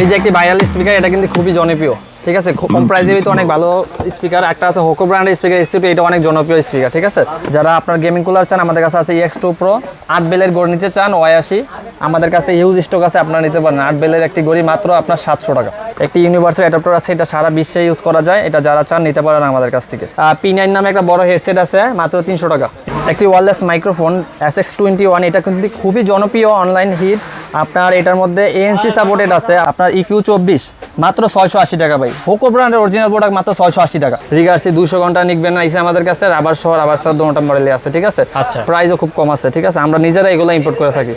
এই যে একটি ভাইরাল স্পিকার এটা কিন্তু খুবই জনপ্রিয়। ঠিক আছে কম প্রাইসের ভিতরে অনেক ভালো স্পিকার একটা আছে হোকো ব্র্যান্ডের স্পিকার এসটিপি এটা অনেক জনপ্রিয় স্পিকার ঠিক আছে? যারা আপনার গেমিং কুলার চান, আমাদের কাছে আছে এক্স টু প্রো আট বেলের গড়ি নিতে চান ওয়াশি আমাদের কাছে হিউজ স্টক আছে, আপনারা নিতে পারেন। আট বেলের একটি গড়ি মাত্র আপনার সাতশো টাকা। একটি ইউনিভার্সাল অ্যাডাপ্টার আছে, এটা সারা বিশ্বে ইউজ করা যায়, এটা যারা চান নিতে পারেন আমাদের কাছ থেকে। পি নাইন নামে একটা বড় হেডসেট আছে, মাত্র তিনশো টাকা। একটি wireless microphone S X twenty one এটা কিন্তু খুবই জনপ্রিয় অনলাইন হিট আপনার এটার মধ্যে এএনসি সাপোর্টেড আছে, আপনার E ইকিউ চব্বিশ, মাত্র ছয়শো আশি টাকা হোকো ব্র্যান্ডের অরিজিনাল প্রোডাক্ট মাত্র ছয়শো আশি টাকা। রিগার্সি দুশো ঘণ্টা নিকবেন না এসে আমাদের কাছে রাবার শহর আবার সহ দুটা মডেলে আছে ঠিক আছে? আচ্ছা। প্রাইসও খুব কম আছে ঠিক আছে? আমরা নিজেরা এগুলো ইম্পোর্ট করে থাকি।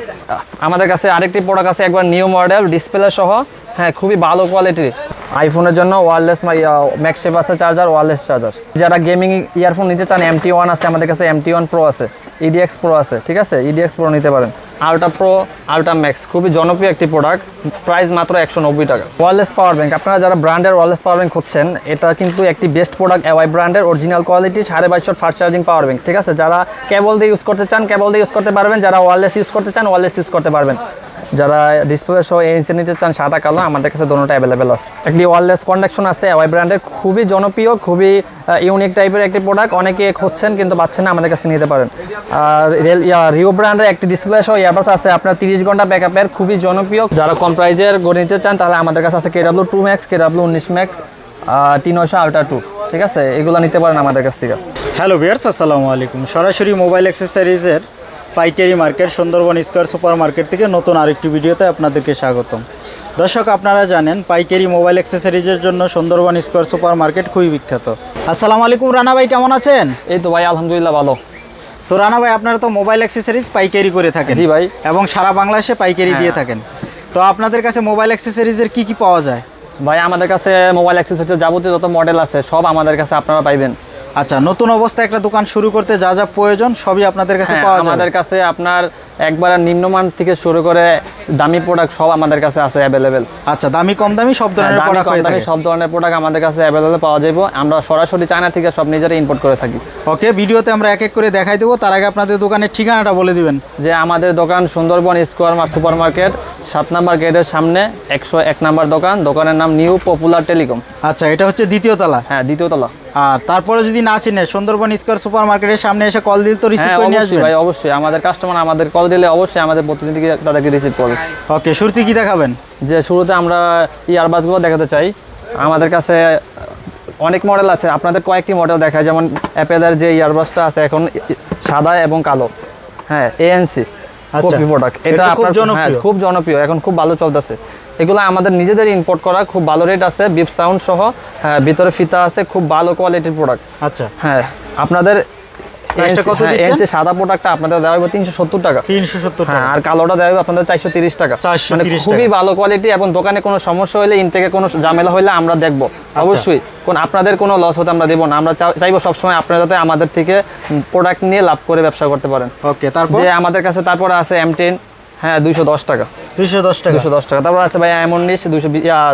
আমাদের কাছে আরেকটি প্রোডাক্ট আছে একবার নিউ মডেল ডিসপ্লে সহ। হ্যাঁ খুবই ভালো কোয়ালিটির আইফোনের জন্য ওয়ারলেস ম্যাক্সেপ আছে চার্জার ওয়ারলেস চার্জার যারা গেমিং ইয়ারফোন নিতে চান এমটি ওয়ান আছে আমাদের কাছে এমটি ওয়ান প্রো আছে। ইডিএক্স প্রো আছে, ঠিক আছে? ইডিএক্স প্রো নিতে পারেন। আলট্রা প্রো আলট্রা ম্যাক্স খুবই জনপ্রিয় একটি প্রোডাক্ট প্রাইস মাত্র একশো নব্বই টাকা। ওয়ারলেস পাওয়ার ব্যাঙ্ক আপনারা যারা ব্র্যান্ডের ওয়ারলেস পাওয়ার ব্যাঙ্ক খুঁজছেন, এটা কিন্তু একটি বেস্ট প্রোডাক্ট এওয়াই ব্র্যান্ডের অরিজিনাল কোয়ালিটি সাড়ে বাইশশো ফাস্ট চার্জিং পাওয়ার ব্যাঙ্ক ঠিক আছে? যারা কেবল দিয়ে ইউজ করতে চান কেবল দিয়ে ইউজ করতে পারবেন। যারা ওয়ারলেস ইউজ করতে চান ওয়ারলেস ইউজ করতে পারবেন। যারা ডিসপ্লে সহ এনসি নিতে চান সাদা, কালো, আমাদের কাছে দোনোটা অ্যাভেলেবেল আছে। একটি ওয়ারলেস কন্ডাকশন আছে ওয়াই ব্র্যান্ডের খুবই জনপ্রিয়, খুবই ইউনিক টাইপের একটি প্রোডাক্ট অনেকে খুঁজছেন, কিন্তু পাচ্ছেন না, আমাদের কাছে নিতে পারেন। আর রেল রিও ব্র্যান্ডের একটি ডিসপ্লে সহ ইয়ারবাস আছে, আপনার তিরিশ ঘণ্টা ব্যাকআপের খুবই জনপ্রিয়। যারা কম প্রাইজের গড়ে নিতে চান, তাহলে আমাদের কাছে আছে কেডাব্লু টু ম্যাক্স কেডাব্লু উনিশ ম্যাক্স টি নয়শো আলট্রা টু ঠিক আছে? এগুলো নিতে পারেন আমাদের কাছ থেকে। হ্যালো বিয়ার্স আসসালামু আলাইকুম। সরাসরি মোবাইল অ্যাক্সেসরিজের পাইকারি market Sundarban square super market থেকে নতুন আরেকটি ভিডিওতে আপনাদেরকে স্বাগতম। দর্শক আপনারা জানেন পাইকারি মোবাইল অ্যাক্সেসরিজের জন্য সুন্দরবন স্কোয়ার সুপার মার্কেট খুবই বিখ্যাত। আসসালামু আলাইকুম রানা ভাই কেমন আছেন? এই তো ভাই আলহামদুলিল্লাহ ভালো। তো রানা ভাই আপনারা তো মোবাইল অ্যাক্সেসরিজ পাইকারি করে থাকেন জি ভাই। এবং সারা বাংলাদেশে পাইকারি হ্যাঁ। দিয়ে থাকেন। তো আপনাদের কাছে মোবাইল অ্যাক্সেসরিজের কি কি পাওয়া যায়? ভাই আমাদের কাছে মোবাইল অ্যাক্সেসরিজ যাবতীয় যত মডেল আছে সব আমাদের কাছে আপনারা পাইবেন। আচ্ছা নতুন অবস্থায় একটা দোকান শুরু করতে যা যা প্রয়োজন সবই আপনাদের কাছে হ্যাঁ, পাওয়া যায় আমাদের কাছে আপনার একবারে নিম্নমান থেকে শুরু করে দামি প্রোডাক্ট সব আমাদের কাছে আছে অ্যাভেলেবেল আচ্ছা দামি কম দামি সব ধরনের প্রোডাক্ট কম দামি সব ধরনের প্রোডাক্ট আমাদের কাছে অ্যাভেলেবেল পাওয়া যাবে আমরা সরাসরি চায়না থেকে সব নিজেরাই ইম্পোর্ট করে থাকি। ওকে ভিডিওতে আমরা এক এক করে দেখাই দেবো। তার আগে আপনাদের দোকানের ঠিকানাটা বলে দিবেন। যে আমাদের দোকান সুন্দরবন স্কোয়ার সুপার মার্কেট সাত নাম্বার গেটের সামনে একশো এক নাম্বার দোকান। দোকানের নাম নিউ পপুলার টেলিকম। আচ্ছা এটা হচ্ছে দ্বিতীয় তলা? হ্যাঁ দ্বিতীয় তলা। আর তারপরে যদি না চিনে সুন্দরবন স্কোয়ার সুপার মার্কেটের সামনে এসে কল দিল তো রিসিভ হ্যাঁ করে নিয়ে আসবেন। ভাই অবশ্যই। আমাদের কাস্টমার আমাদের কল দিলে অবশ্যই আমাদের প্রতিনিধি তাদেরকে রিসিভ করবে। ওকে শুরুতে কি দেখাবেন? যে শুরুতে আমরা ইয়ারবাসগুলো দেখাতে চাই। আমাদের কাছে অনেক মডেল আছে আপনাদের কয়েকটি মডেল দেখায়। যেমন অ্যাপেলের যে ইয়ারবাসটা আছে এখন সাদা এবং কালো। হ্যাঁ এএনসি আচ্ছা। কপি প্রোডাক্ট এটা এটা খুব আপনার জনপ্রিয়। হ্যাঁ, খুব জনপ্রিয় এখন খুব ভালো চলতেছে। এগুলো আমাদের নিজেদের ইম্পোর্ট করা খুব ভালো রেট আছে বিপ সাউন্ড সহ হ্যাঁ ভিতরে ফিতা আছে খুব ভালো কোয়ালিটির প্রোডাক্ট আচ্ছা। হ্যাঁ আপনাদের প্রাইসটা কত হ্যাঁ, দিচ্ছেন? ANC সাদা প্রোডাক্টটা আপনাদের দেওয়া হবে তিনশো সত্তর টাকা। তিনশো সত্তর হ্যাঁ টাকা। আর কালোটা দেওয়া হবে আপনাদের চারশো তিরিশ টাকা। মানে খুবই ভালো কোয়ালিটি এবং দোকানে কোনো সমস্যা হলে ইনটেকে কোনো ঝামেলা হলে আমরা দেখব। আচ্ছা। অবশ্যই কোন আপনাদের কোনো লস হতে আমরা দেবো না। আমরা চাইব সবসময় আপনারা যাতে আমাদের থেকে প্রোডাক্ট নিয়ে লাভ করে ব্যবসা করতে পারেন। ওকে তারপর? যে আমাদের কাছে তারপরে আছে এম টেন হ্যাঁ দুইশো দশ টাকা। দুইশো দশ টাকা। দুশো দশ টাকা। তারপর আছে ভাইয়া এম উনিশ দুশো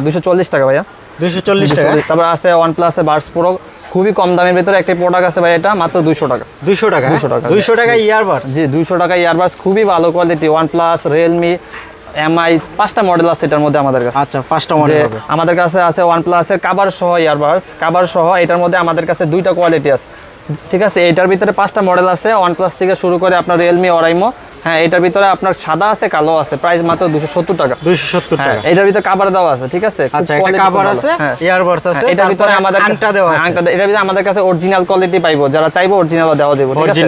দুশো চল্লিশ টাকা ভাইয়া। দুইশো চল্লিশ টাকা। 240 তারপর আছে ওয়ান প্লাসে বার্স প্রো খুবই কম দামের ভিতরে একটা প্রোডাক্ট আছে ভাই এটা মাত্র দুইশো টাকা। দুইশো টাকা? 200 টাকা। দুইশো টাকা ইয়ারবাডস জি দুইশো টাকা ইয়ারবাস খুবই ভালো quality one plus Realme MI পাঁচটা মডেল আছে এটার মধ্যে আমাদের কাছে। আচ্ছা পাঁচটা মডেল আমাদের কাছে আছে ওয়ান প্লাসের কাবার সহ ইয়ারবাস কাবার সহ এটার মধ্যে আমাদের কাছে দুইটা কোয়ালিটি আছে। ঠিক আছে এটার ভিতরে পাঁচটা মডেল আছে ওয়ান প্লাস থেকে শুরু করে আপনার রিয়েলমি অরাইমো হ্যাঁ এটার ভিতরে আপনার সাদা আছে কালো আছে প্রাইস মাত্র দুশো সত্তর টাকা। দুইশো সত্তর হ্যাঁ টাকা। এটার ভিতরে কাবার দেওয়া আছে ঠিক আছে? আচ্ছা কাভার। আছে হ্যাঁ। ইয়ারবাডস আছে হ্যাঁ, এটার ভিতরে আমাদের আংটা দেওয়া আছে। আংটা এটার ভিতরে আমাদের কাছে অরিজিনাল কোয়ালিটি পাইবো যারা চাইব অরিজিনালও দেওয়া যাবে ঠিক আছে?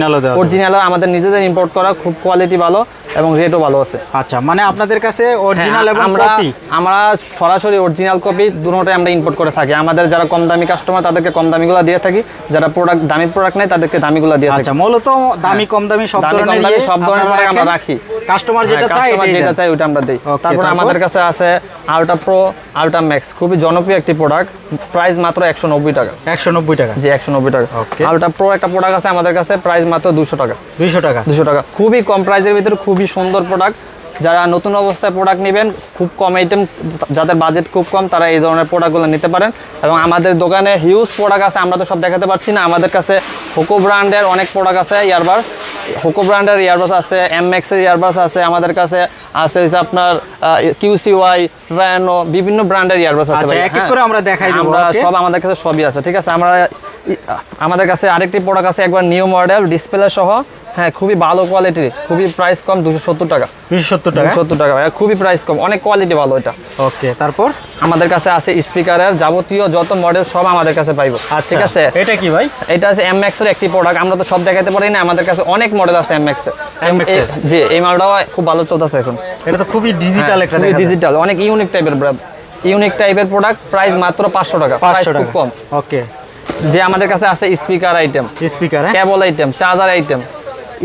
আমাদের নিজেদের ইম্পোর্ট করা খুব কোয়ালিটি ভালো। এবং রেটও ভালো আছে। আচ্ছা মানে আপনাদের কাছে অরিজিনাল হ্যাঁ, এবং আমরা কপি আমরা সরাসরি অরিজিনাল কপি দুটোটাই আমরা ইম্পোর্ট করে থাকি। আমাদের যারা কম দামি কাস্টমার তাদেরকে কম দামিগুলো দিয়ে থাকি। যারা প্রোডাক্ট দামি প্রোডাক্ট নেই তাদেরকে দামিগুলো দিয়ে থাকি। আচ্ছা মূলত দামি কম দামি সব ধরনের সব ধরনের আমরা রাখি। কাস্টমার যেটা চায় কাস্টমার এটাই যেটা। চাই ওটা আমরা দেই। তারপর? আমাদের কাছে আছে আলট্রা প্রো আলট্রা ম্যাক্স খুবই জনপ্রিয় একটি প্রোডাক্ট প্রাইস মাত্র একশো নব্বই টাকা। একশো নব্বই টাকা? জি একশো নব্বই টাকা। ওকে আলট্রা প্রো একটা প্রোডাক্ট আছে আমাদের কাছে প্রাইস মাত্র 200 টাকা। দুইশো টাকা? 200 টাকা। খুবই কম প্রাইসের ভিতরে খুবই সুন্দর প্রোডাক্ট যারা নতুন অবস্থায় প্রোডাক্ট নেবেন খুব কম আইটেম যাদের বাজেট খুব কম তারা এই ধরনের প্রোডাক্টগুলো নিতে পারেন। এবং আমাদের দোকানে হিউজ প্রোডাক্ট আছে আমরা তো সব দেখাতে পারছি না। আমাদের কাছে হোকো ব্র্যান্ডের অনেক প্রোডাক্ট আছে ইয়ারবাস হোকো ব্র্যান্ডের ইয়ারবাস আছে এম এক্সের ইয়ারবাস আছে আমাদের কাছে আছে হচ্ছে আপনার কিউসি ওয়াই র্যানো বিভিন্ন ব্র্যান্ডের ইয়ারবাস আছে আচ্ছা, এক এক হ্যাঁ। করে আমরা দেখাই আমরা সব আমাদের কাছে সবই আছে ঠিক আছে? আমরা আমাদের কাছে আরেকটি প্রোডাক্ট আছে একবার নিউ মডেল ডিসপ্লে সহ। হ্যাঁ খুবই ভালো কোয়ালিটির খুবই প্রাইস কম দুশো সত্তর টাকা। দুশো সত্তর টাকা? সত্তর টাকা ভাই খুবই প্রাইস কম অনেক কোয়ালিটি ভালো এটা। ওকে তারপর? আমাদের কাছে আছে স্পিকারের যাবতীয় যত মডেল সব আমাদের কাছে পাইবো আচ্ছা ঠিক আছে? এটা কি ভাই? এটা আছে এম এর একটি প্রোডাক্ট আমরা তো সব দেখাতে পারি না আমাদের কাছে অনেক মডেল আছে এম এক্সের? জি এই মালটাও খুব ভালো চলতেছে এখন। এটা তো খুবই ডিজিটাল একটা দেখা ডিজিটাল অনেক ইউনিক টাইপের ইউনিক টাইপের প্রোডাক্ট প্রাইস মাত্র পাঁচশো টাকা প্রাইস 500 খুব টাকা। কম। ওকে যে আমাদের কাছে আছে স্পিকার আইটেম স্পিকার হ্যাঁ? Cable item charger item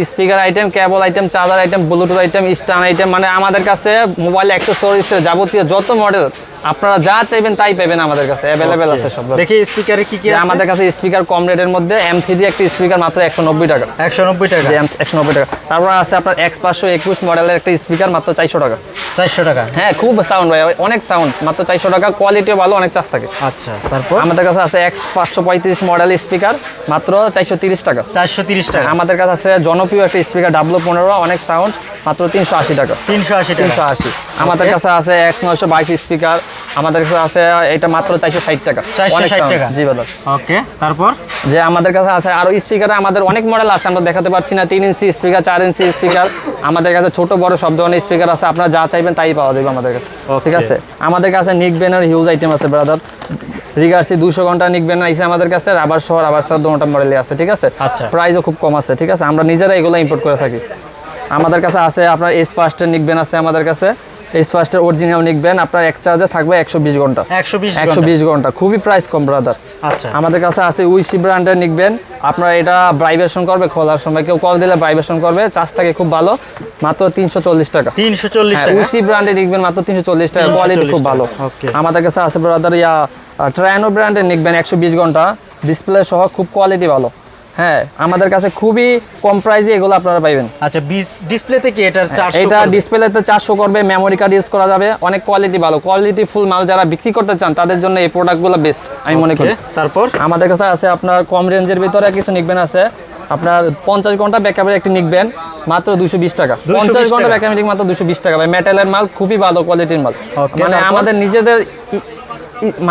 speaker item, cable item, charger item, Bluetooth item stand item মানে আমাদের কাছে মোবাইল অ্যাক্সেসরিজের যাবতীয় যত মডেল আপনারা যা চাইবেন তাই পাবেন আমাদের কাছে। অ্যাভেলেবেল আছে সব দেখি স্পিকারে কি কি আছে? আমাদের কাছে স্পিকার কম রেটের মধ্যে এম থ্রি একটি স্পিকার মাত্র একশো নব্বই টাকা। একশো নব্বই টাকা। একশো নব্বই টাকা। তারপর আছে আপনার এক্স পাঁচশো একুশ মডেলের একটা স্পিকার মাত্র চারশো টাকা। চারশো টাকা। হ্যাঁ খুব সাউন্ড ভাই অনেক সাউন্ড মাত্র চারশো টাকা কোয়ালিটিও ভালো অনেক চার্জ থাকে। আচ্ছা তারপর? আমাদের কাছে আছে এক্স পাঁচশো পঁয়ত্রিশ মডেল স্পিকার মাত্র চারশো তিরিশ টাকা। চারশো তিরিশ টাকা। আমাদের কাছে আছে জনপ্রিয় একটা স্পিকার ডাব্লু পনেরো অনেক সাউন্ড মাত্র তিনশো আশি টাকা। তিনশো আশি তিনশো টাকা আশি। আমাদের কাছে আছে এক্স নয়শো বাইশ স্পিকার আমাদের কাছে আছে এটা মাত্র চারশো ষাট টাকা। 460 টাকা। জি দাদা ওকে তারপর? যে আমাদের কাছে আছে আরও স্পিকার আমাদের অনেক মডেল আছে আমরা দেখাতে পারছি না তিন ইঞ্চি স্পিকার চার ইঞ্চি স্পিকার আমাদের কাছে ছোট বড় সব ধরনের স্পিকার আছে আপনারা যা চাইবেন তাই পাওয়া যাবে আমাদের কাছে। ঠিক আছে? আমাদের কাছে নিক বেনের হিউজ আইটেম আছে ব্রাদার রিগার্সি দুশো ঘণ্টা নিক বেন আছে আমাদের কাছে রাবার শহর রাবার শহর দুটা মডেলে আছে ঠিক আছে? আচ্ছা। প্রাইসও খুব কম আছে ঠিক আছে? আমরা নিজেরা এগুলো ইম্পোর্ট করে থাকি। আমাদের কাছে আছে আপনার এস ফার্স্টের নিকবেন আছে আমাদের কাছে। অরিজিনাল নিকবেন আপনার এক চার্জে থাকবে একশো বিশ ঘণ্টা। একশো বিশ একশো বিশ ঘণ্টা খুবই প্রাইস কম ব্রাদার আচ্ছা। আমাদের কাছে আছে উইসি ব্র্যান্ডের নিকবেন আপনারা এটা ভাইব্রেশন করবে খোলার সময়। কেউ কল দিলে ভাইব্রেশন করবে চার্জ থাকে খুব ভালো মাত্র তিনশো চল্লিশ টাকা। তিনশো চল্লিশ টাকা? উইসি ব্র্যান্ডের নিকবেন মাত্র তিনশো চল্লিশ টাকা। কোয়ালিটি খুব ভালো। আমাদের কাছে আছে ব্রাদার ইয়া ট্রায়ানো ব্র্যান্ডের নিকবেন একশো বিশ ঘণ্টা। ডিসপ্লে সহ খুব কোয়ালিটি ভালো। হ্যাঁ আমাদের কাছে খুবই কম প্রাইসে এগুলো আপনারা পাইবেন। আচ্ছা ডিসপ্লেতে কি এটার চারশো এটা ডিসপ্লেতে চারশো করবে মেমোরি কার্ড ইউজ করা যাবে অনেক কোয়ালিটি ভালো। কোয়ালিটি ফুল মাল যারা বিক্রি করতে চান তাদের জন্য এই প্রোডাক্টগুলো বেস্ট আমি মনে করি। তারপর? আমাদের কাছে আছে আপনার কম রেঞ্জের ভিতরে কিছু নিকবেন আছে। আপনার পঞ্চাশ ঘণ্টা ব্যাকআপের একটি নিকবেন মাত্র দুশো বিশ টাকা। পঞ্চাশ ঘণ্টা। ব্যাকআপ মাত্র দুশো বিশ টাকা। ভাই মেটালের মাল খুবই ভালো কোয়ালিটির মাল। মানে আমাদের নিজেদের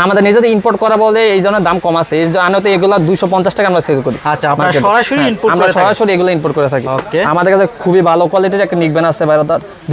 আমাদের নিজেদের ইম্পোর্ট করা বলে এই জন্য দাম কম আছে। এই জন্য তো এগুলো দুশো পঞ্চাশ টাকা আমরা সেল করি। আচ্ছা, market এ। সরাসরি হ্যাঁ, আমরা সরাসরি এগুলো ইম্পোর্ট করে থাকি। আমাদের কাছে খুবই ভালো কোয়ালিটির একটা নিকবেন আছে ভাই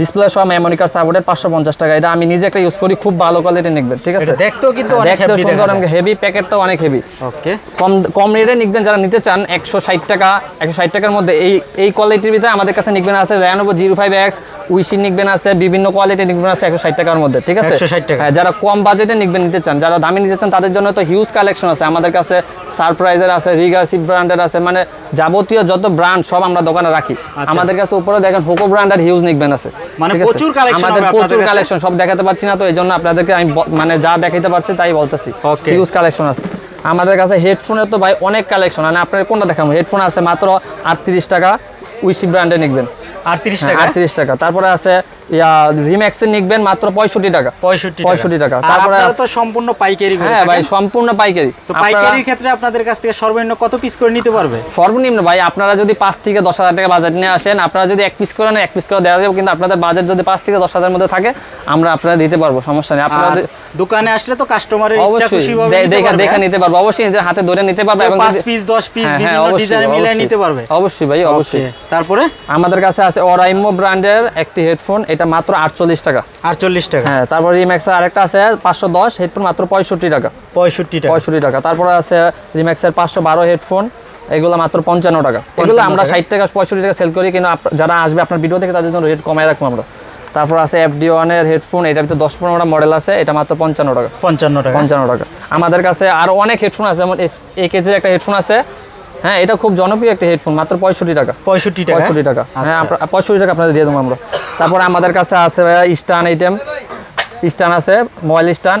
ডিসপ্লে সহ মেমোরি কার্ড সাপোর্টেড পাঁচশো পঞ্চাশ টাকা। এটা আমি নিজে একটা ইউজ করি খুব ভালো কোয়ালিটির নিকবেন ঠিক আছে? দেখতেও কিন্তু দেখতেও সুন্দর হেভি প্যাকেটটাও অনেক হেভি ওকে কম কম রেটে নিকবেন যারা নিতে চান একশো ষাট টাকা একশো ষাট টাকার মধ্যে এই এই কোয়ালিটির ভিতরে আমাদের কাছে নিকবেন আছে র্যানোভো জিরো ফাইভ এক্স উইসি নিকবেন আছে বিভিন্ন কোয়ালিটির নিকবেন আছে একশো ষাট টাকার মধ্যে ঠিক আছে? 160 টাকা। হ্যাঁ যারা কম বাজেটে নিকবেন নিতে চান যারা দামি নিতে চান তাদের জন্য তো হিউজ কালেকশন আছে। আমাদের কাছে সারপ্রাইজের আছে রিগার্সিভ ব্র্যান্ডের আছে মানে যাবতীয় যত ব্র্যান্ড সব আমরা দোকানে রাখি। আমাদের কাছে উপরে দেখেন হোকো ব্র্যান্ডের হিউজ নিকবেন আছে। আচ্ছা। মানে প্রচুর collection আমাদের প্রচুর কালেকশন সব দেখাতে পারছি না তো এই জন্য আপনাদেরকে আমি মানে যা দেখাইতে পারছি তাই বলতেছি। হিউজ কালেকশন আছে। আমাদের কাছে হেডফোনের তো ভাই অনেক কালেকশন মানে আপনার কোনটা দেখাবো? হেডফোন আছে মাত্র আটত্রিশ টাকা উইসি ব্র্যান্ডে নিকবেন আটত্রিশ টাকা? আটত্রিশ টাকা। তারপরে আছে রিম্যাক্সের নিকবেন মাত্র পঁয়ষট্টি টাকা। পঁয়ষট্টি টাকা। তারপরে তো সম্পূর্ণ পাইকারি হ্যাঁ ভাই সম্পূর্ণ পাইকারি। তো পাইকারির ক্ষেত্রে আপনাদের কাছ থেকে সর্বনিম্ন কত পিস করে নিতে পারবে? সর্বনিম্ন ভাই আপনারা যদি পাঁচ থেকে দশ হাজার টাকা বাজেট নিয়ে আসেন আপনারা যদি এক পিস করে এক পিস করে দেওয়া যাবে কিন্তু আপনাদের বাজেট যদি পাঁচ থেকে দশ হাজার মধ্যে থাকে আমরা আপনারা দিতে পারব সমস্যা নেই। আপনারা দোকানে আসলে তো কাস্টমারের ইচ্ছা খুশি নিতে দেখা দেখা হ্যাঁ? নিতে পারব। অবশ্যই নিজের হাতে ধরে নিতে পারবে এবং পাঁচ যদি- পিস দশ পিস বিভিন্ন ডিজাইন মিলিয়ে নিতে পারবে। অবশ্যই ভাই অবশ্যই। তারপরে? আমাদের কাছে আছে অরাইমো ব্র্যান্ডের একটি হেডফোন এটা মাত্র আটচল্লিশ টাকা। আটচল্লিশ টাকা। হ্যাঁ তারপর রিম্যাক্সের আরেকটা আছে পাঁচশো দশ হেডফোন মাত্র পঁয়ষট্টি টাকা। পঁয়ষট্টি টাকা। পঁয়ষট্টি টাকা। তারপরে আছে রিম্যাক্সের পাঁচশো বারো হেডফোন এগুলো মাত্র পঞ্চান্ন টাকা। এগুলো আমরা ষাট টাকা পঁয়ষট্টি টাকা সেল করি কিন্তু যারা আসবে আপনার ভিডিও থেকে তাদের জন্য রেট কমায় রাখব আমরা। তারপর আছে এফডি ওয়ানের হেডফোন এটার ভিতরে দশ পনেরোটা মডেল আছে এটা মাত্র পঞ্চান্ন টাকা। পঞ্চান্ন টাকা। পঞ্চান্ন টাকা। আমাদের কাছে আরও অনেক হেডফোন আছে যেমন এ কেজির একটা হেডফোন আছে হ্যাঁ এটা খুব জনপ্রিয় একটা হেডফোন মাত্র পঁয়ষট্টি টাকা। পঁয়ষট্টি টাকা? পঁয়ষট্টি টাকা। হ্যাঁ আচ্ছা। পঁয়ষট্টি টাকা আপনাদের দিয়ে দেবো আমরা। তারপরে আমাদের কাছে আছে স্টান আইটেম স্টান আছে মোবাইল স্টান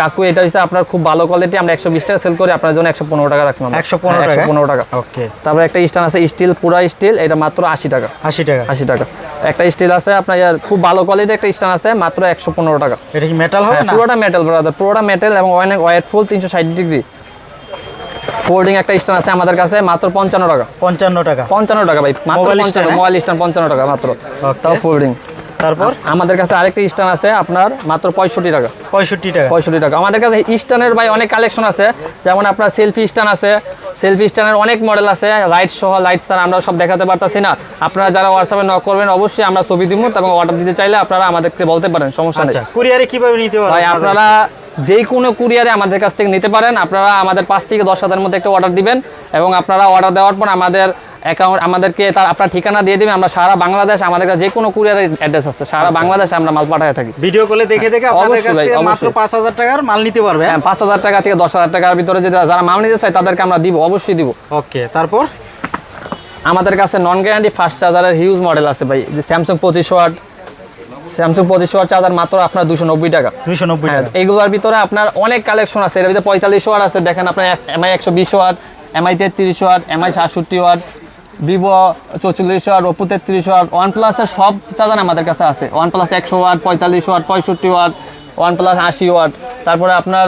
কাকু এটা হচ্ছে আপনার খুব ভালো কোয়ালিটি আমরা একশো বিশ টাকা সেল করি আপনার জন্য একশো পনেরো টাকা রাখলাম 115 একশো টাকা? পনেরো টাকা। ওকে। তারপর একটা স্টান আছে স্টিল পুরা স্টিল এটা মাত্র আশি টাকা। আশি টাকা। আশি টাকা। একটা স্টিল আছে আপনার খুব ভালো কোয়ালিটির একটা স্টান আছে মাত্র একশো পনেরো টাকা। এটা কি মেটাল হবে হ্যাঁ, পুরোটা মেটাল ব্রাদার পুরোটা মেটাল এবং অনেক ওয়েট ফুল তিনশো ষাট ডিগ্রি। ফোল্ডিং একটা স্ট্যান্ড আছে আমাদের কাছে মাত্র পঞ্চান্ন টাকা। পঞ্চান্ন টাকা। পঞ্চান্ন টাকা ভাই মাত্র পঞ্চান্ন? মোবাইল স্ট্যান্ড পঞ্চান্ন টাকা মাত্র। তাও ফোল্ডিং তারপর? আমাদের কাছে আরেকটা স্ট্যান্ড আছে আপনার মাত্র পঁয়ষট্টি টাকা। পঁয়ষট্টি টাকা। পঁয়ষট্টি টাকা। আমাদের কাছে স্ট্যান্ডের ভাই অনেক কালেকশন আছে। যেমন আপনার সেলফি স্ট্যান্ড আছে। সেলফি স্ট্যান্ডের অনেক মডেল আছে। লাইট সহ লাইট স্যার আমরা সব দেখাতে পারতাছি না। আপনারা যারা হোয়াটসঅ্যাপে নক করবেন অবশ্যই আমরা ছবি দিব এবং অর্ডার দিতে চাইলে আপনারা আমাদেরকে বলতে পারেন সমস্যা নেই। আচ্ছা কুরিয়ারে কীভাবে নিতে পারবেন ভাই আপনারা যে কোনো কুরিয়ারে আমাদের কাছ থেকে নিতে পারেন। আপনারা আমাদের পাঁচ থেকে দশ হাজারের মধ্যে একটা অর্ডার দিবেন এবং আপনারা অর্ডার দেওয়ার পর আমাদের অ্যাকাউন্ট আমাদেরকে তার আপনার ঠিকানা দিয়ে দিবেন। আমরা সারা বাংলাদেশ আমাদের কাছে যে কোনো কুরিয়ারের অ্যাড্রেস আছে। সারা বাংলাদেশে আমরা মাল পাঠাতে থাকি। ভিডিও কলে দেখে দেখে আপনাদের কাছ থেকে মাত্র অবশ্যই। পাঁচ হাজার টাকার মাল নিতে পারবে। হ্যাঁ পাঁচ হাজার টাকা থেকে দশ হাজার টাকার ভিতরে যদি যারা মাল নিতে চায় তাদেরকে আমরা দিব অবশ্যই দিব। ওকে তারপর? আমাদের কাছে নন গ্যারান্টি ফাস্ট চার্জারের হিউজ মডেল আছে ভাই। যে স্যামসাং পঁচিশ ওয়াট স্যামসাং পঁচিশ ওয়াট চার্জার মাত্র আপনার দুশো নব্বই টাকা। দুইশো নব্বই হ্যাঁ টাকা। এইগুলোর ভিতরে আপনার অনেক কালেকশন আছে। এর ভিতরে পঁয়তাল্লিশ ওয়াট আছে দেখেন আপনার এমআই একশো বিশ ওয়াট এমআই তেত্রিশ ওয়াট এমআই সাতষট্টি ওয়াট ভিভো চৌচল্লিশ ওয়াট ওপো তেত্রিশ ওয়াট ওয়ান প্লাসের সব চার্জার আমাদের কাছে আছে। ওয়ান প্লাস একশো ওয়াট পঁয়তাল্লিশ ওয়াট পঁয়ষট্টি ওয়াট ওয়ান প্লাস আশি ওয়াট তারপরে আপনার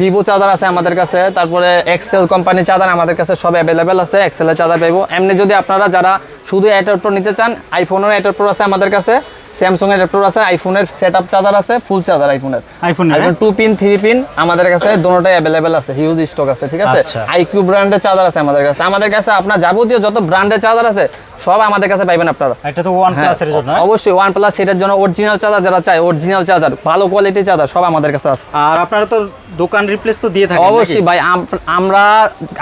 ভিভো চার্জার আছে আমাদের কাছে তারপরে এক্সেল কোম্পানির চার্জার আমাদের কাছে সব অ্যাভেলেবেল আছে এক্সেলের চার্জার পাইবো। এমনি যদি আপনারা যারা শুধু অ্যাডাপ্টর নিতে চান আইফোনের অ্যাডাপ্টর আছে আমাদের কাছে। স্যামসং এর অ্যাডাপ্টর আছে আইফোনের সেট আপ চার্জার আছে ফুল চার্জার আইফোনের আইফোনের, iPhone two pin three pin আমাদের কাছে দুটোটাই অ্যাভেলেবেল আছে হিউজ স্টক আছে ঠিক আছে। আইকিউ ব্র্যান্ডের চার্জার আছে আমাদের কাছে। আমাদের কাছে আপনার যাবতীয় যত ব্র্যান্ডের চার্জার আছে সব আমাদের কাছে পাইবেন আপনারা। এটা তো ওয়ান হ্যাঁ, প্লাসের জন্য হ্যাঁ? অবশ্যই ওয়ান প্লাস সেটের জন্য অরিজিনাল চার্জার যারা চায় অরিজিনাল চার্জার ভালো কোয়ালিটির চার্জার সব আমাদের কাছে আছে। আর আপনারা তো দোকান রিপ্লেস তো দিয়ে থাকেন অবশ্যই ভাই আমরা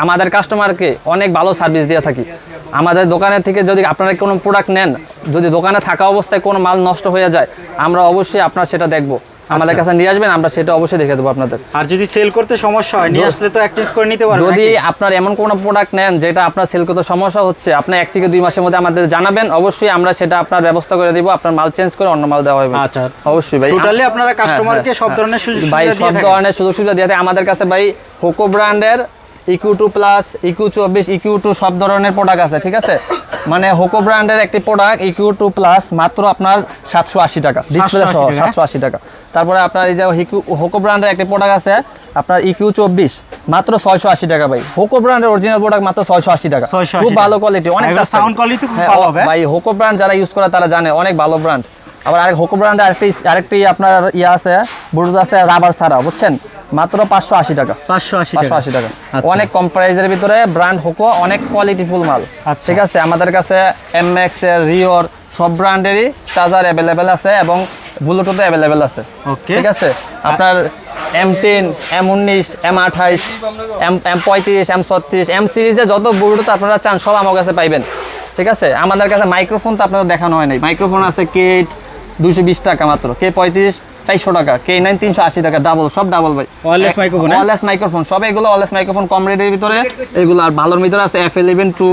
আমাদের কাস্টমারকে অনেক ভালো সার্ভিস দিয়ে থাকি। আমাদের দোকানের থেকে যদি আপনারা কোনো প্রোডাক্ট নেন যদি দোকানে থাকা অবস্থায় কোনো মাল নষ্ট হয়ে যায় আমরা অবশ্যই আপনার সেটা দেখব। আমাদের আচ্ছা। কাছে নিয়ে আসবেন আমরা সেটা অবশ্যই দেখে দেবো আপনাদের। আর যদি সেল করতে সমস্যা হয় নিয়ে আসলে তো এক্সচেঞ্জ করে নিতে পারবেন যদি আপনার এমন কোনো প্রোডাক্ট নেন যেটা আপনার সেল করতে সমস্যা হচ্ছে আপনি এক থেকে দুই মাসের মধ্যে আমাদের জানাবেন অবশ্যই আমরা সেটা আপনার ব্যবস্থা করে দিব আপনার মাল চেঞ্জ করে অন্য মাল দেওয়া হবে। আচ্ছা। অবশ্যই ভাই। টোটালি আপনারা হ্যাঁ, কাস্টমারকে হ্যাঁ, সব হ্যাঁ। ধরনের সুযোগ সুবিধা দিয়ে সব থাকেন। ধরনের সুযোগ সুবিধা দিয়ে আমাদের কাছে ভাই হোকো ব্র্যান্ডের ইকিউ টু প্লাস ইকিউ চব্বিশ ইকিউ টু সব ধরনের প্রোডাক্ট আছে ঠিক আছে? মানে হোকো ব্র্যান্ডের একটি প্রোডাক্ট ইকিউ টু প্লাস মাত্র আপনার সাতশো আশি টাকা। ডিসপ্লে সহ সাতশো আশি টাকা। তারপরে আপনার এই যে হিকু- হোকো ব্র্যান্ডের একটি প্রোডাক্ট আছে আপনার ইকিউ চব্বিশ মাত্র ছয়শো আশি টাকা ভাই। হোকো ব্র্যান্ডের অরিজিনাল প্রোডাক্ট মাত্র ছয়শো আশি টাকা। খুব ভালো কোয়ালিটি অনেক খুব হ্যাঁ, ভালো হবে। ভাই হোকো ব্র্যান্ড যারা ইউজ করে তারা জানে অনেক ভালো ব্র্যান্ড আবার আরেক হোকো ব্র্যান্ডের আরেকটি আরেকটি আপনার ইয়ে আছে ব্লুটুথ আছে রাবার ছাড়া বুঝছেন? মাত্র পাঁচশো আশি টাকা। পাঁচশো আশি পাঁচশো আশি টাকা। আচ্ছা। অনেক কম প্রাইজের ভিতরে ব্র্যান্ড হোকো অনেক কোয়ালিটিফুল মাল। আচ্ছা। ঠিক আছে? আমাদের কাছে এম এক্সের রিওর সব ব্র্যান্ডেরই চার্জার অ্যাভেলেবেল আছে এবং ব্লুটুথ অ্যাভেলেবেল আছে। ঠিক আছে? আপনার এম টেন এম উনিশ এম আঠাইশ এম এম পঁয়ত্রিশ এম ছত্রিশ এম সিরিজে যত ব্লুটুথ আপনারা চান সব আমার কাছে পাইবেন। ঠিক আছে? আমাদের কাছে মাইক্রোফোন তো আপনাদের দেখানো হয় নাই। মাইক্রোফোন আছে কেট দুইশো বিশ টাকা মাত্র। কে পঁয়ত্রিশ চারশো টাকা। কে নাইন তিনশো আশি টাকা ডাবল সব ডাবল ভাই। Wireless microphone? ওয়ারলেস মাইক্রোফোন সব এগুলো ওয়ারলেস মাইক্রোফোন কম রেটের ভিতরে। এগুলো আর ভালোর ভিতরে আছে F eleven two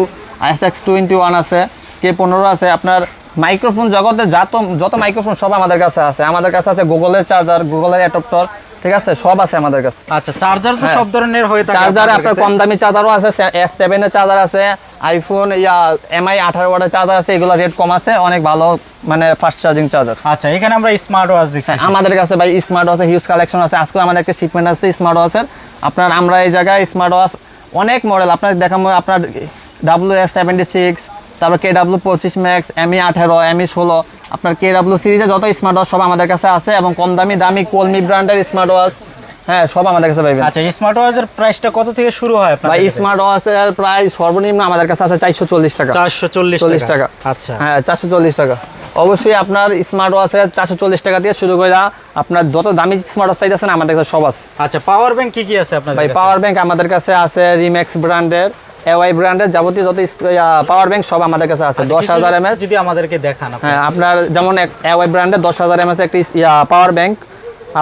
S X twenty one আছে কে পনেরো আছে। আপনার মাইক্রোফোন জগতে যত যত মাইক্রোফোন সব আমাদের কাছে আছে। আমাদের কাছে আছে গুগলের চার্জার গুগলের অ্যাডপ্টর ঠিক আছে? সব আছে আমাদের কাছে। আচ্ছা চার্জার তো হ্যাঁ। সব ধরনের হয়ে থাকে চার্জার আপনার কম দামি চার্জারও আছে এস সেভেনের চার্জার আছে আইফোন ইয়া এমআই আঠারো ওয়াটের চার্জার আছে এগুলো রেট কম আছে অনেক ভালো মানে ফাস্ট চার্জিং চার্জার আচ্ছা এখানে আমরা স্মার্ট ওয়াচ হ্যাঁ, আমাদের কাছে ভাই স্মার্ট ওয়াচের হিউজ কালেকশন আছে। আজকে আমাদের একটা শিপমেন্ট আছে স্মার্ট ওয়াচের আপনার আমরা এই জায়গায় স্মার্ট ওয়াচ অনেক মডেল আপনার দেখাবো আপনার ডাব্লিউ এস সেভেন্টি সিক্স তারপর কে ডাব্লিউ পঁচিশ ম্যাক্স এমই আঠেরো এমই ষোলো। আপনার কে ডাব্লিউ সিরিজে যত স্মার্ট ওয়াচ সব আমাদের কাছে আছে এবং কম দামি দামি কোলমি ব্র্যান্ডের স্মার্ট ওয়াচ হ্যাঁ সব আমাদের কাছে পাইবেন আচ্ছা স্মার্ট ওয়াচের প্রাইসটা কত থেকে শুরু হয় আপনার ভাই স্মার্ট ওয়াচের প্রায় সর্বনিম্ন আমাদের কাছে আছে চারশো চল্লিশ টাকা। চারশো চল্লিশ চল্লিশ টাকা। আচ্ছা। হ্যাঁ চারশো চল্লিশ টাকা। অবশ্যই আপনার স্মার্ট ওয়াচের চারশো চল্লিশ টাকা দিয়ে শুরু করে আপনার যত দামি স্মার্ট ওয়াচ চাইতেছেন আমাদের কাছে সব আছে। আচ্ছা পাওয়ার ব্যাংক কি কি আছে আপনাদের ভাই পাওয়ার ব্যাংক আমাদের কাছে আছে রিম্যাক্স ব্র্যান্ডের এওয়াই ব্র্যান্ডের যাবতীয় যত পাওয়ার ব্যাংক সব আমাদের কাছে আছে আচ্ছা, দশ হাজার এমএস যদি আমাদেরকে দেখান হ্যাঁ আপনার যেমন এওয়াই ব্র্যান্ডের দশ হাজার এমএস একটি পাওয়ার ব্যাংক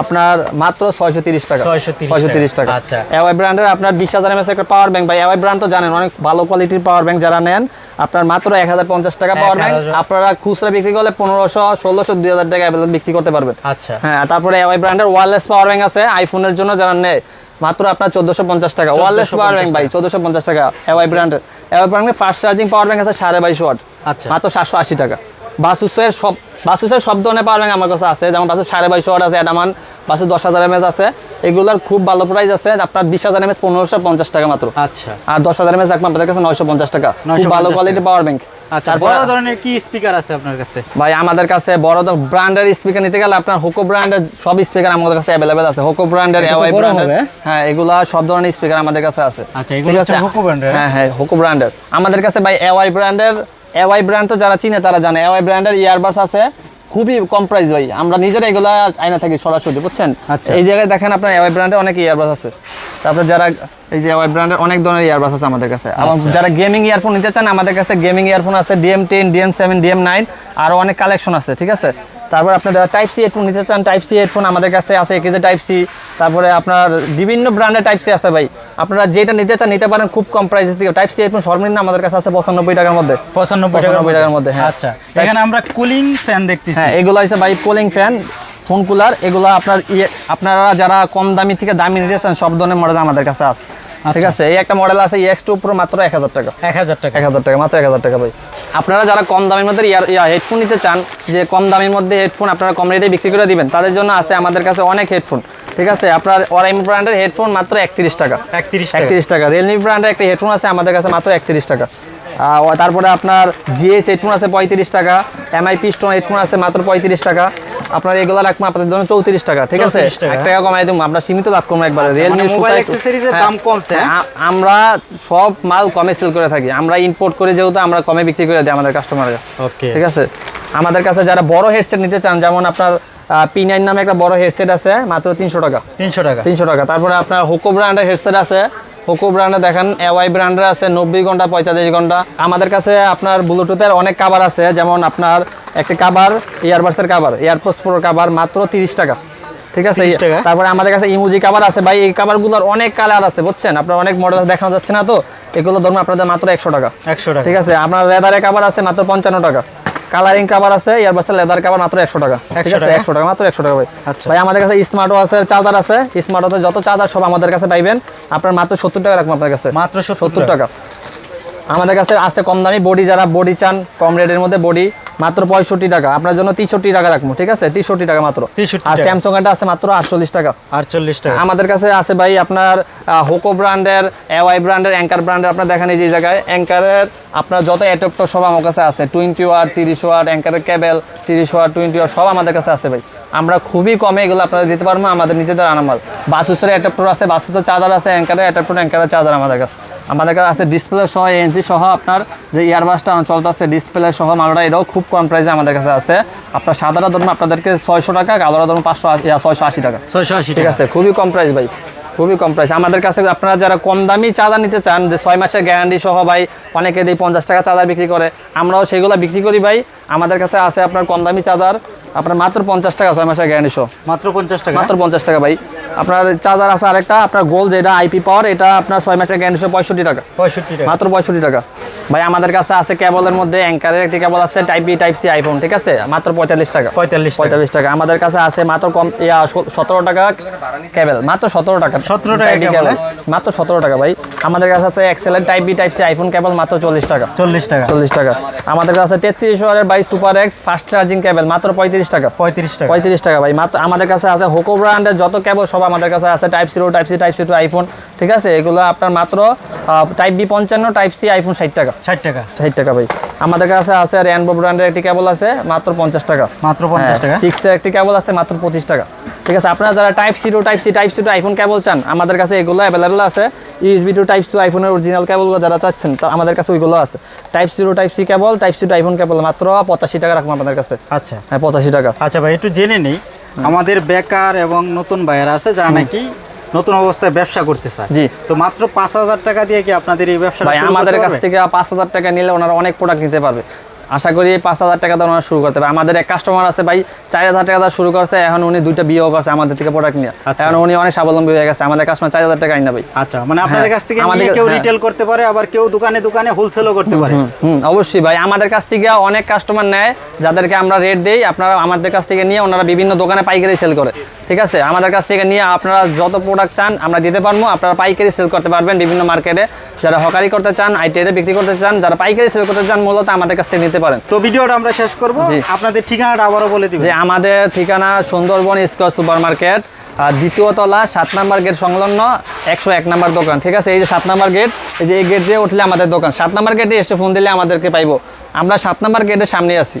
আপনার মাত্র ছয়শো তিরিশ টাকা। ছয়শো তিরিশ টাকা। আচ্ছা। এওয়াই ব্র্যান্ডের আপনার বিশ হাজার এমএস একটা পাওয়ার ব্যাংক ভাই এওয়াই ব্র্যান্ড তো জানেন অনেক ভালো কোয়ালিটির পাওয়ার ব্যাংক যারা নেন আপনার মাত্র এক হাজার পঞ্চাশ টাকা পাওয়ার ব্যাংক আপনারা খুচরা বিক্রি করলে পনেরোশো ষোলোশো দুই হাজার টাকা বিক্রি করতে পারবেন। আচ্ছা। হ্যাঁ তারপরে এওয়াই ব্র্যান্ডের ওয়ারলেস পাওয়ার ব্যাংক আছে আইফোনের জন্য যারা নেয় মাত্র আপনার চোদ্দশো পঞ্চাশ টাকা। ওয়ারলেস পাওয়ার ব্যাংক ভাই চোদ্দশো পঞ্চাশ টাকা এওয়াই ব্র্যান্ডের এওয়াই ব্র্যান্ডের ফাস্ট চার্জিং পাওয়ার ব্যাংক আছে সাড়ে বাইশ ওয়াট আচ্ছা। মাত্র সাতশো আশি টাকা। বাসুসের সব বাসুসের সব ধরনের পাওয়ার ব্যাংক আমার কাছে আছে। যেমন বাসুস সাড়ে বাইশশো ওয়াট আছে অ্যাডামান বাসুস দশ হাজার এমএস আছে। এগুলোর খুব ভালো প্রাইস আছে। আপনার বিশ হাজার এমএস পনেরোশো পঞ্চাশ টাকা মাত্র। আচ্ছা। আর দশ হাজার এমএস রাখবেন আপনাদের কাছে নয়শো পঞ্চাশ টাকা। খুব 950 ভালো টাকা। কোয়ালিটির পাওয়ার ব্যাংক আচ্ছা বড় ধরনের কি স্পিকার আছে আপনার কাছে? ভাই আমাদের কাছে বড় ব্র্যান্ডের স্পিকার নিতে গেলে আপনার হোকো ব্র্যান্ডের সব স্পিকার আমাদের কাছে অ্যাভেলেবেল আছে। হোকো ব্র্যান্ডের এওয়াই ব্র্যান্ডের হ্যাঁ এগুলা সব ধরনের স্পিকার আমাদের কাছে আছে। আচ্ছা, এগুলো আছে? Brand এর? হ্যাঁ হ্যাঁ হোকো ব্র্যান্ডের আমাদের কাছে ভাই এওয়াই ব্র্যান্ডের এওয়াই ব্র্যান্ড তো যারা চিনে তারা জানে। এওয়াই ব্র্যান্ডের ইয়ারবাস আছে খুবই কম প্রাইস ভাই। আমরা নিজেরা এগুলা আইনা থাকি সরাসরি বুঝছেন? আচ্ছা। এই জায়গায় দেখেন আপনার এওয়াই ব্র্যান্ডের অনেক ইয়ারবাস আছে। তারপর যারা এই যে এওয়াই ব্র্যান্ডের অনেক ধরনের ইয়ারবাস আছে আমাদের কাছে। এবং আচ্ছা। যারা গেমিং ইয়ারফোন নিতে চান আমাদের কাছে গেমিং ইয়ারফোন আছে DM ten DM seven DM nine আরও অনেক কালেকশন আছে ঠিক আছে? তারপর আপনার যারা টাইপ সি হেডফোন নিতে চান টাইপ সি হেডফোন আমাদের কাছে আছে একেজে টাইপ সি তারপরে আপনার বিভিন্ন ব্র্যান্ডের টাইপ সি আছে ভাই। আপনারা যেটা নিতে চান নিতে পারেন খুব কম প্রাইসের থেকে। টাইপ সি হেডফোন সর্বনিম্ন আমাদের কাছে আছে পঁচানব্বই টাকার মধ্যে। পঁচানব্বই পঁচানব্বই টাকার মধ্যে, হ্যাঁ। আচ্ছা এখানে আমরা কুলিং ফ্যান দেখতেছি। হ্যাঁ এগুলো আছে ভাই কুলিং ফ্যান ফোন কুলার এগুলো আপনার ইয়ে আপনারা যারা কম দামি থেকে দামি নিতে চান সব ধরনের মডেল আমাদের কাছে আছে। ঠিক আচ্ছা। আছে? এই একটা মডেল আছে এক্স টু প্রো মাত্র এক হাজার টাকা। এক হাজার টাকা। এক হাজার টাকা মাত্র এক হাজার টাকা ভাই। আপনারা যারা কম দামের মধ্যে ইয়ার ইয়া হেডফোন নিতে চান যে কম দামের মধ্যে হেডফোন আপনারা কম রেটে বিক্রি করে দিবেন তাদের জন্য আছে আমাদের কাছে অনেক হেডফোন ঠিক আছে? আপনার ওরাইম ব্র্যান্ডের হেডফোন মাত্র একত্রিশ টাকা। একত্রিশ টাকা। একত্রিশ টাকা। রিয়েলমি ব্র্যান্ডের একটা হেডফোন আছে আমাদের কাছে মাত্র একত্রিশ টাকা। তারপরে আপনার জিএস হেডফোন আছে পঁয়ত্রিশ টাকা। এমআই পিস্টন হেডফোন আছে মাত্র পঁয়ত্রিশ টাকা। আপনার এগুলো রাখব আপনাদের জন্য চৌত্রিশ টাকা ঠিক আছে? এক টাকা কমাই দেবো আমরা সীমিত লাভ করব একবারে। রিয়েলমি মানে মোবাইল দাম কমছে, হ্যাঁ? আমরা সব মাল কমে সেল করে থাকি। আমরা ইম্পোর্ট করে যেহেতু আমরা কমে বিক্রি করে দিই আমাদের কাস্টমারের কাছে। ঠিক আছে? আমাদের কাছে যারা বড় হেডসেট নিতে চান যেমন আপনার পি নাইন নামে একটা বড় হেডসেট আছে মাত্র তিনশো টাকা। তিনশো টাকা। তিনশো টাকা। তারপরে আপনার হোকো ব্র্যান্ডের হেডসেট আছে হোকো ব্র্যান্ডে দেখেন এওয়াই ব্র্যান্ডের আছে নব্বই ঘণ্টা পঁয়তাল্লিশ ঘণ্টা। আমাদের কাছে আপনার ব্লুটুথের অনেক কাভার আছে যেমন আপনার একটি কাভার ইয়ারবাডসের কাভার এয়ারপোর্টস প্রোর কাবার মাত্র তিরিশ টাকা। ঠিক আছে? তারপরে আমাদের কাছে ইমুজি কাভার আছে। ভাই এই কাভারগুলোর অনেক কালার আছে বুঝছেন? আপনার অনেক মডেল দেখানো যাচ্ছে না তো? এগুলো ধরুন আপনাদের মাত্র একশো টাকা। একশো টাকা। ঠিক আছে? আপনার লেদারের কাবার আছে মাত্র পঞ্চান্ন টাকা। কালারিং কাভার আছে ইয়ারবাসের লেদার কাভার মাত্র একশো টাকা। ঠিক আছে? একশো টাকা মাত্র একশো টাকা ভাই। আচ্ছা। ভাই আমাদের কাছে স্মার্ট আছে চার্জার আছে। স্মার্ট ওয়াচের যত চার্জার সব আমাদের কাছে পাইবেন। আপনার মাত্র সত্তর টাকা রাখব আপনার কাছে। মাত্র সত্তর টাকা। আমাদের কাছে আছে কম দামি বডি যারা বডি চান কম রেটের মধ্যে বডি মাত্র পঁয়ষট্টি টাকা। আপনার জন্য তিনষট্টি টাকা রাখব ঠিক আছে? তিনষট্টি টাকা মাত্র। আর। স্যামসং এটা আছে মাত্র আটচল্লিশ টাকা। আটচল্লিশ টাকা। আমাদের কাছে আছে ভাই আপনার হোকো ব্র্যান্ডের এওয়াই ব্র্যান্ডের অ্যাঙ্কার ব্র্যান্ডের আপনার দেখেন এই যে জায়গায়। অ্যাঙ্কারের আপনার যত অ্যাডাপ্টার সব আমার কাছে আছে। টোয়েন্টি ওয়ার তিরিশ ওয়াট অ্যাঙ্কারের কেবেল তিরিশ ওয়াট টোয়েন্টি ওয়ার সব আমাদের কাছে আছে ভাই। আমরা খুবই কমে এগুলো আপনারা দিতে পারব আমাদের নিজেদের আনামাল। বাসুসের অ্যাডাপ্টার আছে বাসুসের চার্জার আছে অ্যাঙ্কারের অ্যাডাপ্টার অ্যাঙ্কারের চার্জার আমাদের কাছে। আমাদের কাছে আছে ডিসপ্লে সহ এনজি সহ আপনার যে ইয়ারবাসটা চলতেছে ডিসপ্লে সহ মালটা এটাও খুব কম প্রাইসে আমাদের কাছে আছে। আপনার সাদাটা ধরুন আপনাদেরকে ছয়শো টাকা কালোরা ধরুন পাঁচশো ছয়শো আশি টাকা। ছয়শো আশি ঠিক আছে খুবই কম প্রাইস ভাই। খুবই কম প্রাইস আমাদের কাছে আপনারা যারা কম দামি চাঁদা নিতে চান যে ছয় মাসের গ্যারান্টি সহ ভাই অনেকে দিয়ে পঞ্চাশ টাকা চাঁদা বিক্রি করে আমরাও সেগুলো বিক্রি করি ভাই। আমাদের কাছে আছে আপনার কম দামি চাঁদার আপনার মাত্র পঞ্চাশ টাকা ছয় মাসের গ্যারান্টি সহ। মাত্র পঞ্চাশ টাকা? মাত্র পঞ্চাশ টাকা ভাই। আপনার চার্জার আছে আরেকটা আপনার গোল যেটা আইপি পাওয়ার এটা আপনার ছয় মাসের গ্যারান্টি সহ পঁয়ষট্টি টাকা। পঁয়ষট্টি টাকা। মাত্র পঁয়ষট্টি টাকা। ভাই আমাদের কাছে আছে কেবলের মধ্যে অ্যাঙ্কারের একটি কেবল আছে type B type C iPhone ঠিক আছে? মাত্র পঁয়তাল্লিশ টাকা। পঁয়তাল্লিশ পঁয়তাল্লিশ টাকা। আমাদের কাছে আছে মাত্র কম ইয়া সতেরো টাকা কেবল। মাত্র সতেরো টাকা। 17 টাকা কেবল, মাত্র সতেরো টাকা ভাই। আমাদের কাছে আছে এক্সেলের type B type C iPhone কেবল মাত্র চল্লিশ টাকা। চল্লিশ টাকা। চল্লিশ টাকা। আমাদের কাছে তেত্রিশ ওয়ারের বাই সুপার এক্স ফাস্ট চার্জিং কেবল মাত্র পঁয়ত্রিশ টাকা। পঁয়ত্রিশ টাকা। পঁয়ত্রিশ টাকা ভাই। মাত্র আমাদের কাছে আছে হোকো ব্র্যান্ডের যত কেবল সব আমাদের কাছে আছে type zero type C type C to iPhone ঠিক আছে? এগুলো আপনার মাত্র টাইপ বি পঞ্চান্ন টাইপ সি আইফোন ষাট টাকা। ষাট টাকা। ষাট টাকা ভাই। আমাদের কাছে আছে র্যানবো ব্র্যান্ডের একটি কেবল আছে মাত্র পঞ্চাশ টাকা। মাত্র পঞ্চাশ টাকা? একটি কেবল আছে মাত্র পঁচিশ টাকা। ঠিক আছে আপনারা যারা type C to type C type C to iPhone cable চান আমাদের কাছে এগুলো অ্যাভেলেবল আছে। ইউএসবি টু টাইপ সি আইফোনের অরিজিনাল কেবলগুলো যারা চাচ্ছেন তো আমাদের কাছে ওইগুলো আছে। Type C to type C cable type C to iPhone কেবল মাত্র পঁচাশি টাকা রাখব আমাদের কাছে। আচ্ছা। হ্যাঁ পঁচাশি টাকা। আচ্ছা ভাই একটু জেনে নেই আমাদের বেকার এবং নতুন ভাইয়ারা আছে যারা নাকি নতুন অবস্থায় ব্যবসা করতে চায়। জি। তো মাত্র পাঁচ হাজার টাকা দিয়ে কি আপনাদের এই ব্যবসা আমাদের কাছ থেকে পাঁচ হাজার টাকা নিলে ওনারা অনেক প্রোডাক্ট নিতে পারবে। আশা করি পাঁচ হাজার টাকা ওনারা শুরু করতে পারবে। আমাদের এক কাস্টমার আছে ভাই চার হাজার টাকা শুরু করছে এখন উনি দুইটা বিয়েও করছে আমাদের থেকে প্রোডাক্ট নিয়ে। আচ্ছা। এখন উনি অনেক স্বাবলম্বী হয়ে গেছে আমাদের কাস্টমার চার হাজার টাকা আইনা ভাই। আচ্ছা মানে আপনাদের হ্যাঁ, কাছ থেকে আমাদের কেউ হ্যাঁ। রিটেল করতে পারে আবার কেউ দোকানে দোকানে হোলসেলও করতে পারে। হুম, হুম অবশ্যই ভাই আমাদের কাছ থেকে অনেক কাস্টমার নেয় যাদেরকে আমরা রেট দেই আপনারা আমাদের কাছ থেকে নিয়ে ওনারা বিভিন্ন দোকানে পাইকারি সেল করে ঠিক আছে? আমাদের কাছ থেকে নিয়ে আপনারা যত প্রোডাক্ট চান আমরা দিতে পারব আপনারা পাইকারি সেল করতে পারবেন বিভিন্ন মার্কেটে যারা হকারি করতে চান আইটিআইতে বিক্রি করতে চান যারা পাইকারি সেল করতে চান মূলত আমাদের কাছ থেকে নিতে নিতে পারেন। তো ভিডিওটা আমরা শেষ করব। আপনাদের ঠিকানাটা আবারও বলে দিবেন। যে আমাদের ঠিকানা সুন্দরবন স্কোয়ার সুপার মার্কেট আর দ্বিতীয় তলা সাত নাম্বার গেট সংলগ্ন একশো এক নাম্বার দোকান। ঠিক আছে? এই যে সাত নাম্বার গেট এই যে এই গেট দিয়ে উঠলে আমাদের দোকান। সাত নাম্বার গেটে এসে ফোন দিলে আমাদেরকে পাইবো। আমরা সাত নাম্বার গেটের সামনে আছি।